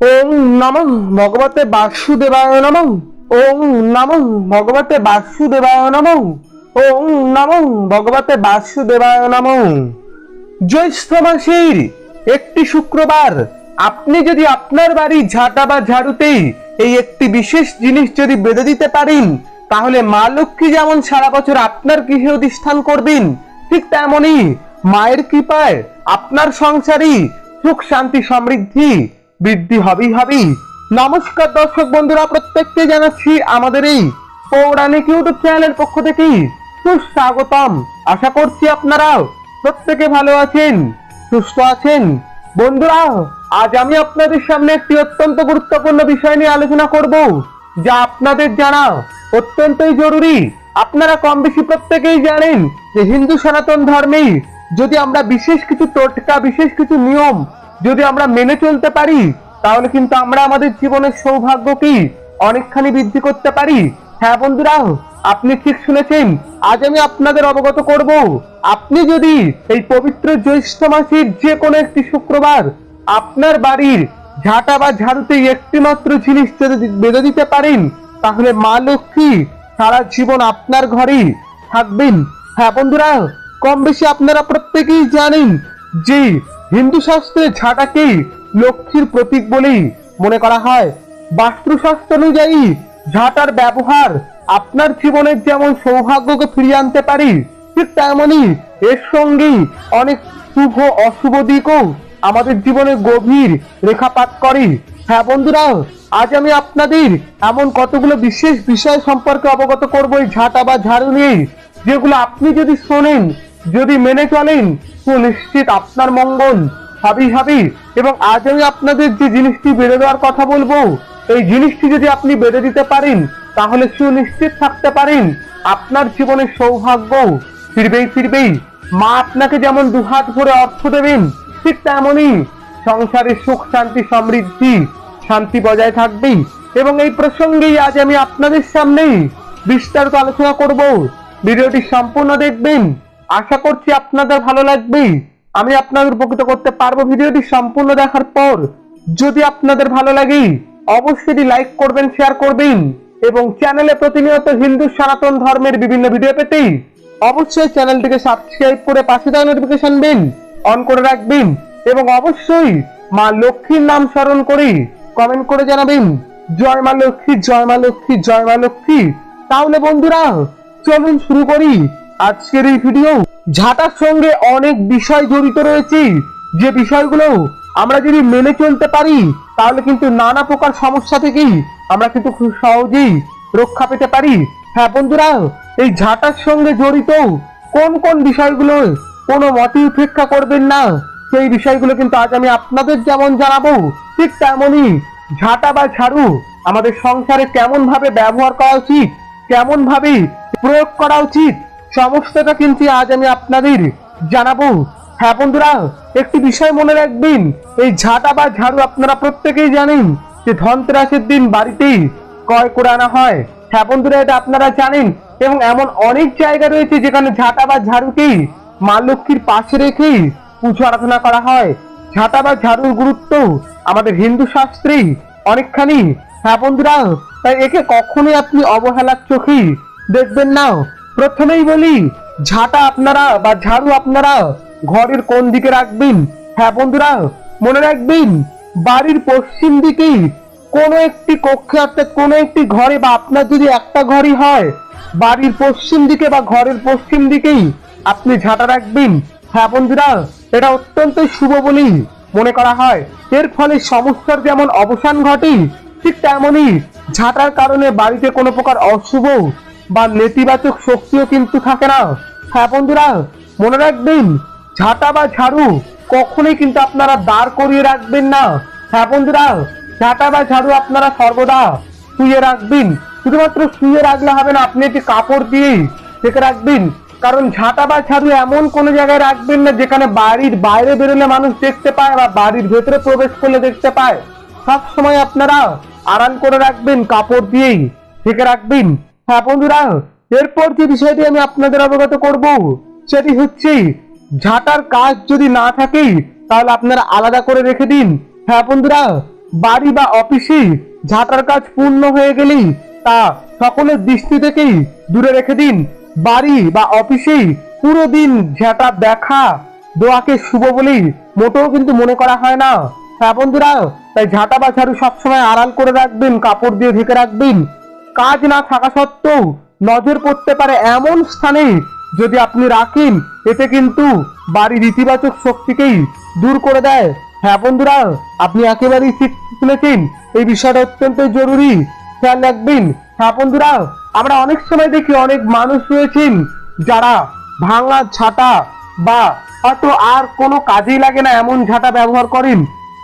ওং নম ভগবতে বাসুদেবায় নম। ওং নম ভগবতে বাসুদেবায় নম। ওং নম ভগবতে বাসুদেবায় নম। জ্যৈষ্ঠ মাসের একটি শুক্রবার, আপনি যদি আপনার বাড়ি ঝাঁটা বা ঝাড়ুতেই এই একটি বিশেষ জিনিস যদি বেঁধে দিতে পারেন, তাহলে মা লক্ষ্মী যেমন সারা বছর আপনার গৃহে অধিষ্ঠান করবেন, ঠিক তেমনই মায়ের কৃপায় আপনার সংসারই সুখ, শান্তি, সমৃদ্ধি বৃদ্ধি হবেই হবেই। নমস্কার দর্শক বন্ধুরা, প্রত্যেককে জানাচ্ছি আমাদের এই পৌরাণিক ইউটিউব চ্যানেলের পক্ষ থেকে সুস্বাগতম। আশা করছি আপনারা প্রত্যেকে ভালো আছেন, সুস্থ আছেন। বন্ধুরা, আজ আমি আপনাদের সামনে একটি অত্যন্ত গুরুত্বপূর্ণ বিষয় নিয়ে আলোচনা করব, যা আপনাদের জানা অত্যন্তই জরুরি। আপনারা কম বেশি প্রত্যেকেই জানেন যে হিন্দু সনাতন ধর্মে যদি আমরা বিশেষ কিছু টোটকা, বিশেষ কিছু নিয়ম যদি আমরা মেনে চলতে পারি, তাহলে কিন্তু আমরা আমাদের জীবনের সৌভাগ্যকে অনেকখানি বৃদ্ধি করতে পারি। হ্যাঁ বন্ধুরা, আপনি ঠিক শুনেছেন। আজ আমি আপনাদের অবগত করব, আপনি যদি এই পবিত্র জ্যৈষ্ঠ মাসের যে কোনো একটি শুক্রবার আপনার বাড়ির ঝাঁটা বা ঝাড়ুতে একটি মাত্র জিনিস যদি বেঁধে দিতে পারেন, তাহলে মা লক্ষ্মী সারা জীবন আপনার ঘরেই থাকবেন। হ্যাঁ বন্ধুরা কম বেশি আপনারা প্রত্যেকেই জানেন যে হিন্দু শাস্ত্রে ঝাঁটাকে লক্ষ্মীর প্রতীক বলেই মনে করা হয়। বাস্তুশাস্ত্র অনুযায়ী ঝাঁটার ব্যবহার আপনার জীবনের যেমন সৌভাগ্যকে ফিরিয়ে আনতে পারি, ঠিক তেমনই এর সঙ্গেই অনেক শুভ অশুভ দিকও আমাদের জীবনে গভীর রেখাপাত করে। হ্যাঁ বন্ধুরা, আজ আমি আপনাদের এমন কতগুলো বিশেষ বিষয় সম্পর্কে অবগত করব এই ঝাঁটা বা ঝাড়ু নিয়ে, যেগুলো আপনি যদি শোনেন যদি মেনে চলেন তো নিশ্চিত আপনার মঙ্গল। হবেই হবে, এবং আজ আমি আপনাদের যে জিনিসটি বেড়ে দেওয়ার কথা বলব, এই জিনিসটি যদি আপনি বেড়ে দিতে পারেন, তাহলে সুনিশ্চিত থাকতে পারেন, আপনার জীবনের সৌভাগ্য ফিরবেই ফিরবেই। মা আপনাকে যেমন দুহাত ভরে অর্থ দেবেন, ঠিক তেমনই সংসারে সুখ, শান্তি, সমৃদ্ধি, শান্তি বজায় থাকবেই। এবং এই প্রসঙ্গেই আজ আমি আপনাদের সামনেই বিস্তারিত আলোচনা করব। ভিডিওটি সম্পূর্ণ দেখবেন। আশা করছি আপনাদের ভালো লাগবে। আমি আপনাদের উপকৃত করতে পারব ভিডিওটি সম্পূর্ণ দেখার পর। যদি আপনাদের ভালো লাগে, অবশ্যই লাইক করবেন শেয়ার করবেন এবং চ্যানেলে প্রতিনিয়ত হিন্দু সনাতন ধর্মের বিভিন্ন ভিডিও পেতে অবশ্যই চ্যানেলটিকে সাবস্ক্রাইব করে পাশে দেওয়া নোটিফিকেশন বেল অন করে রাখবেন এবং অবশ্যই মা লক্ষ্মীর নাম স্মরণ করে কমেন্ট করে জানাবেন, জয় মা লক্ষ্মী, জয় মা লক্ষ্মী, জয় মা লক্ষ্মী। তাহলে বন্ধুরা, চলুন শুরু করি। আজকের এই ভিডিও ঝাঁটার সঙ্গে অনেক বিষয় জড়িত রয়েছে। যে বিষয়গুলো আমরা যদি মেনে চলতে পারি, তাহলে কিন্তু নানা প্রকার সমস্যা থেকেই আমরা কিন্তু খুব সহজেই রক্ষা পেতে পারি। হ্যাঁ বন্ধুরা, এই ঝাঁটার সঙ্গে জড়িত কোন কোন বিষয়গুলো কোনো মতেই উপেক্ষা করবেন না, সেই বিষয়গুলো কিন্তু আজ আমি আপনাদের যেমন জানাব, ঠিক তেমনই ঝাঁটা বা ঝাড়ু আমাদের সংসারে কেমন ভাবে ব্যবহার করা উচিত কেমন ভাবে প্রয়োগ করা উচিত সমস্তটা কিন্তু আজ আমি আপনাদের জানাব। হ্যাঁ বন্ধুরা, একটি বিষয় মনে রাখবেন, এই ঝাঁটা বা ঝাড়ু আপনারা প্রত্যেকেই জানেন যে ধনতেরাসের দিন বাড়িতেই ক্রয় করে আনা হয়। হ্যাঁ বন্ধুরা, এটা আপনারা জানেন এবং এমন অনেক জায়গা রয়েছে যেখানে ঝাঁটা বা ঝাড়ুকেই মা লক্ষ্মীর পাশে রেখেই পুজো আরাধনা করা হয়। ঝাঁটা বা ঝাড়ুর গুরুত্ব আমাদের হিন্দু শাস্ত্রেই অনেকখানি। হ্যাঁ বন্ধুরা, তাই একে কখনোই আপনি অবহেলার চোখেই দেখবেন না। প্রথমেই বলি, ঝাঁটা আপনারা বা ঝাড়ু আপনারা ঘরের কোন দিকে রাখবেন? হ্যাঁ বন্ধুরা, মনে রাখবেন, বাড়ির পশ্চিম দিকেই কোনো একটি কক্ষে অর্থাৎ কোনো একটি ঘরে বা আপনার যদি একটা ঘরই হয়, বাড়ির পশ্চিম দিকে বা ঘরের পশ্চিম দিকেই আপনি ঝাঁটা রাখবেন। হ্যাঁ বন্ধুরা, এটা অত্যন্ত শুভ বলেই মনে করা হয়। এর ফলে সমস্যার যেমন অবসান ঘটে, ঠিক তেমনই ঝাঁটার কারণে বাড়িতে কোনো প্রকার অশুভ বা নেতিবাচক শক্তিও কিন্তু থাকে না। হ্যাঁ বন্ধুরা, মনে রাখবেন, ঝাঁটা বা ঝাড়ু কখনোই কিন্তু আপনারা দাঁড় করিয়ে রাখবেন না। হ্যাঁ বন্ধুরা, ঝাঁটা বা ঝাড়ু আপনারা সর্বদা শুয়ে রাখবেন। শুধুমাত্র শুয়ে রাখলে হবে না, আপনি একটি কাপড় দিয়েই রেখে রাখবেন। কারণ ঝাঁটা বা ঝাড়ু এমন কোনো জায়গায় রাখবেন না যেখানে বাড়ির বাইরে বেরোলে মানুষ দেখতে পায় বা বাড়ির ভেতরে প্রবেশ করলে দেখতে পায়। সব সময় আপনারা আড়াল করে রাখবেন, কাপড় দিয়েই ঢেকে রাখবেন। হ্যাঁ বন্ধুরা, এরপর যে বিষয়টি আমি আপনাদের অবগত করব, সেটি হচ্ছে ঝাঁটার কাজ যদি না থাকে, তাহলে আপনারা আলাদা করে রেখে দিন। হ্যাঁ বন্ধুরা, বাড়ি বা অফিসে ঝাঁটার কাজ পূর্ণ হয়ে গেলেই তা সকলের দৃষ্টি থেকেই দূরে রেখে দিন। বাড়ি বা অফিসে পুরো দিন ঝাঁটা দেখা, দোয়াকে শুভ বলেই মোটেও কিন্তু মনে করা হয় না। হ্যাঁ বন্ধুরা, তাই ঝাঁটা বা ঝাড়ু সবসময় আড়াল করে রাখবেন, কাপড় দিয়ে ঢেকে রাখবেন। কাজ না থাকা সত্ত্বেও নজর পড়তে পারে এমন স্থানে যদি আপনি রাখেন, এতে কিন্তু বাড়ির ইতিবাচক শক্তিকেই দূর করে দেয়। হ্যাঁ বন্ধুরা, আপনি একেবারেই ঠিক শুনেছেন, এই বিষয়টা অত্যন্ত জরুরি। খেয়াল রাখবেন হ্যাঁ বন্ধুরা, আমরা অনেক সময় দেখি অনেক মানুষ রয়েছেন যারা ভাঙা ঝাঁটা বা হয়তো আর কোনো কাজেই লাগে না এমন ঝাঁটা ব্যবহার করেন।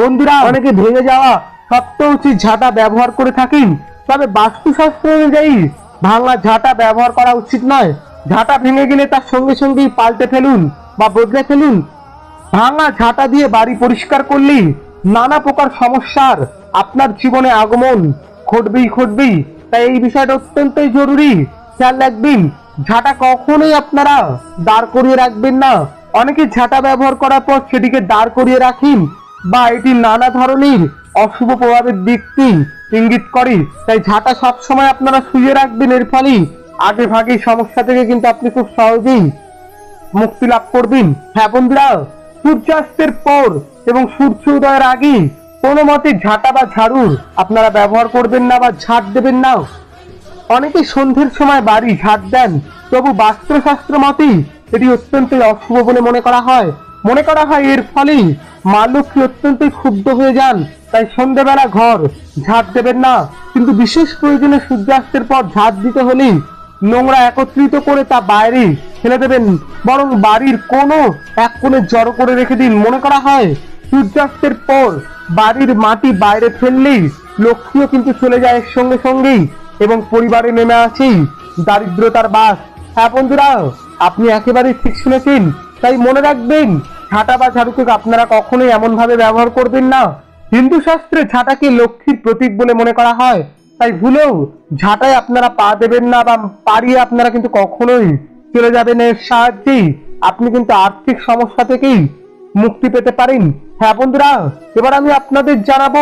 বন্ধুরা, অনেকে ভেঙে যাওয়া সত্ত্বেও সেই ঝাঁটা ব্যবহার করে থাকেন। তবে বাস্তুশাস্ত্র অনুযায়ী ভাঙা ঝাঁটা ব্যবহার করা উচিত নয়। ঝাঁটা ভেঙে গেলে তার সঙ্গে সঙ্গেই পাল্টে ফেলুন বা বদলে ফেলুন। ভাঙা ঝাঁটা দিয়ে বাড়ি পরিষ্কার করলেই নানা প্রকার সমস্যার আপনার জীবনে আগমন ঘটবেই ঘটবেই। তাই এই বিষয়টা অত্যন্তই জরুরি। খেয়াল রাখবেন, ঝাঁটা কখনোই আপনারা দাঁড় করিয়ে রাখবেন না। অনেকে ঝাঁটা ব্যবহার করার পর সেটিকে দাঁড় করিয়ে রাখেন বা এটি নানা ধরনের অশুভ প্রভাবের দিকটি ইঙ্গিত করে। তাই ঝাঁটা সবসময় আপনারা শুয়ে রাখবেন এর ফলে আগে ভাগে সমস্যা থেকে কিন্তু আপনি খুব সহজেই মুক্তি লাভ করবেন। হ্যাঁ বন্ধুরা, সূর্যাস্তের পর এবং সূর্য উদয়ের আগে কোনো মতে ঝাঁটা বা ঝাড়ুর আপনারা ব্যবহার করবেন না বা ঝাঁট দেবেন না। অনেকে সন্ধ্যের সময় বাড়ি ঝাঁট দেন, তবু বাস্ত্রশাস্ত্র মতেই এটি অত্যন্ত অশুভ বলে মনে করা হয়। মনে করা হয় এর ফলেই মা লক্ষ্মী অত্যন্ত ক্ষুব্ধ হয়ে যান। তাই সন্ধ্যেবেলা ঘর ঝাঁট দেবেন না। কিন্তু বিশেষ প্রয়োজনে সূর্যাস্তের পর ঝাঁট দিতে হলেই নোংরা একত্রিত করে তা বাইরে ফেলে দেবেন। বরং বাড়ির কোনো এক কোণে জড়ো করে রেখে দিন। মনে করা হয়, সূর্যাস্তের পর বাড়ির মাটি বাইরে ফেললেই লক্ষ্মীও কিন্তু চলে যায় এর সঙ্গে সঙ্গেই এবং পরিবারে নেমে আসেই দারিদ্রতার বাস। হ্যাঁ বন্ধুরা, আপনি একেবারেই ঠিক শুনেছেন। তাই মনে রাখবেন, ঝাঁটা বা ঝাড়ুকে আপনারা কখনোই এমনভাবে ব্যবহার করবেন না। হিন্দু শাস্ত্রে ঝাঁটাকে লক্ষ্মীর প্রতীক বলে মনে করা হয়। তাই ভুলেও ঝাঁটায় আপনারা পা দেবেন না বা পারিয়ে আপনারা কিন্তু কখনোই চলে যাবেন এর সাহায্যেই আপনি কিন্তু আর্থিক সমস্যা থেকেই মুক্তি পেতে পারেন। হ্যাঁ বন্ধুরা, এবার আমি আপনাদের জানাব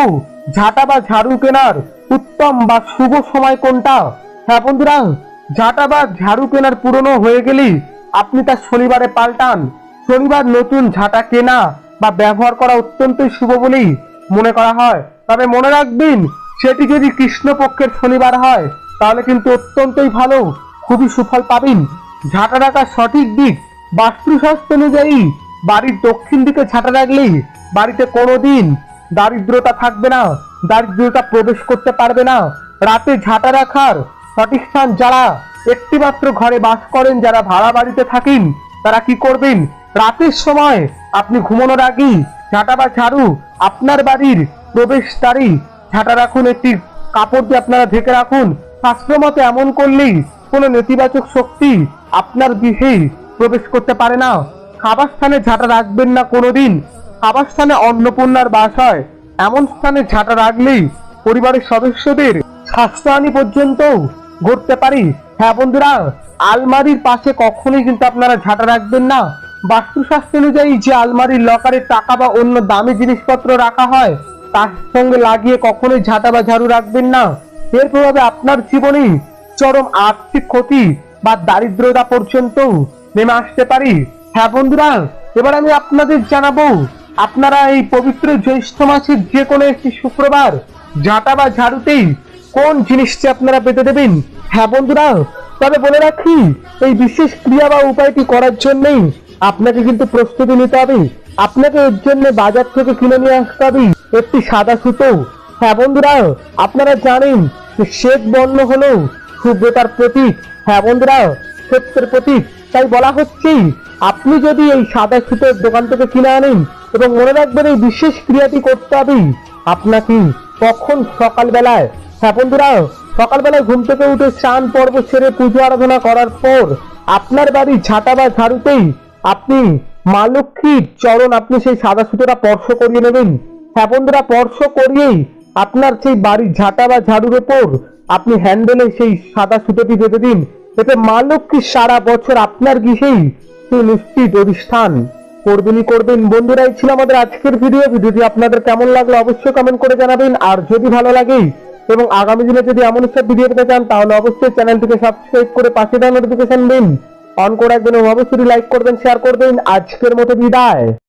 ঝাঁটা বা ঝাড়ু কেনার উত্তম বা শুভ সময় কোনটা? হ্যাঁ বন্ধুরা, ঝাঁটা বা ঝাড়ু কেনার পুরনো হয়ে গেলেই আপনি তা শনিবারে পাল্টান। শনিবার নতুন ঝাঁটা কেনা বা ব্যবহার করা অত্যন্তই শুভ বলেই মনে করা হয়। তবে মনে রাখবেন, সেটি যদি কৃষ্ণপক্ষের শনিবার হয়, তাহলে কিন্তু অত্যন্তই ভালো। খুবই সুফল পাবেন। ঝাঁটা রাখার সঠিক দিক, বাস্তুশাস্ত্র অনুযায়ী বাড়ির দক্ষিণ দিকে ঝাঁটা রাখলেই বাড়িতে কোনোদিন দারিদ্রতা থাকবে না, দারিদ্রতা প্রবেশ করতে পারবে না। রাতে ঝাঁটা রাখার সঠিক স্থান যারা, একটিমাত্র ঘরে বাস করেন, যারা ভাড়া বাড়িতে থাকেন, তারা কি করবেন? রাতের সময় আপনি ঘুমানোর আগেই ঝাঁটা বা ঝাড়ু আপনার বাড়ির প্রবেশদ্বারই ঝাঁটা রাখুন, একটি কাপড় দিয়ে আপনারা ঢেকে রাখুন। শাস্ত্র মতে এমন করলেই কোনো নেতিবাচক শক্তি আপনার গৃহেই প্রবেশ করতে পারে না। খাবার স্থানে ঝাঁটা রাখবেন না কোনোদিন। খাবার স্থানে অন্নপূর্ণার বাস হয়। এমন স্থানে ঝাঁটা রাখলেই পরিবারের সদস্যদের স্বাস্থ্যহানি পর্যন্ত ঘটতে পারি। হ্যাঁ বন্ধুরা, আলমারির পাশে কখনোই কিন্তু আপনারা ঝাঁটা রাখবেন না। বাস্তুশাস্ত্র অনুযায়ী যে আলমারির লকারে টাকা বা অন্য দামি জিনিসপত্র রাখা হয়, তার সঙ্গে লাগিয়ে কখনোই ঝাঁটা বা ঝাড়ু রাখবেন না। এর প্রভাবে আপনার জীবনে চরম আর্থিক ক্ষতি বা দারিদ্রতা পর্যন্ত নেমে আসতে পারি। হ্যাঁ বন্ধুরা, এবার আমি আপনাদের জানাব, আপনারা এই পবিত্র জ্যৈষ্ঠ মাসের যে কোনো একটি শুক্রবার ঝাঁটা বা ঝাড়ুতেই কোন জিনিসটি আপনারা পেতে দেবেন? হ্যাঁ বন্ধুরা, তবে বলে রাখি, এই বিশেষ ক্রিয়া বা উপায়টি করার জন্যই আপনাকে কিন্তু প্রস্তুতি নিতে হবে। আপনাকে এর জন্য বাজার থেকে কিনে নিয়ে আসতে হবে। একটি সাদা সুতো। হ্যাঁ বন্ধুরা, আপনারা জানেন শ্বেত বর্ণ হলো শুভ্রতার প্রতীক। হ্যাঁ বন্ধুরা সত্যের প্রতীক। তাই বলা হচ্ছে, আপনি যদি এই সাদা সুতোর দোকান থেকে কিনে আনেন এবং মনে রাখবেন এই বিশেষ ক্রিয়াটি করতে হবে, আপনাকে কখন সকালবেলায় হ্যাঁ বন্ধুরা, সকালবেলায় ঘুম থেকে উঠে স্নান পর্ব সেরে পুজো আরাধনা করার পর আপনার বাড়ি ঝাঁটা বা ঝাড়ুতেই আপনি মা লক্ষ্মীর চরণ আপনি সেই সাদা সুতোটা স্পর্শ করিয়ে নেবেন। হ্যাঁ বন্ধুরা, স্পর্শ করিয়েই আপনার সেই বাড়ির ঝাঁটা বা ঝাড়ুর ওপর আপনি হ্যান্ডেলে সেই সাদা সুতোটি বেঁধে দিন। এতে মা লক্ষ্মীর সারা বছর আপনার গৃহেই সেই নিশ্চিত অধিষ্ঠান করবেনই করবেন। বন্ধুরা, এই ছিল আমাদের আজকের ভিডিও ভিডিওটি আপনাদের কেমন লাগল অবশ্যই কমেন্ট করে জানাবেন। আর যদি ভালো লাগে এবং আগামী দিনে যদি এমন সব ভিডিও পেতে চান, তাহলে অবশ্যই চ্যানেলটিকে সাবস্ক্রাইব করে পাশে দেওয়া নোটিফিকেশন দিন। অন করে একদিন ওভাবে শুধু লাইক করবেন শেয়ার করবেন আজকের মতো বিদায়।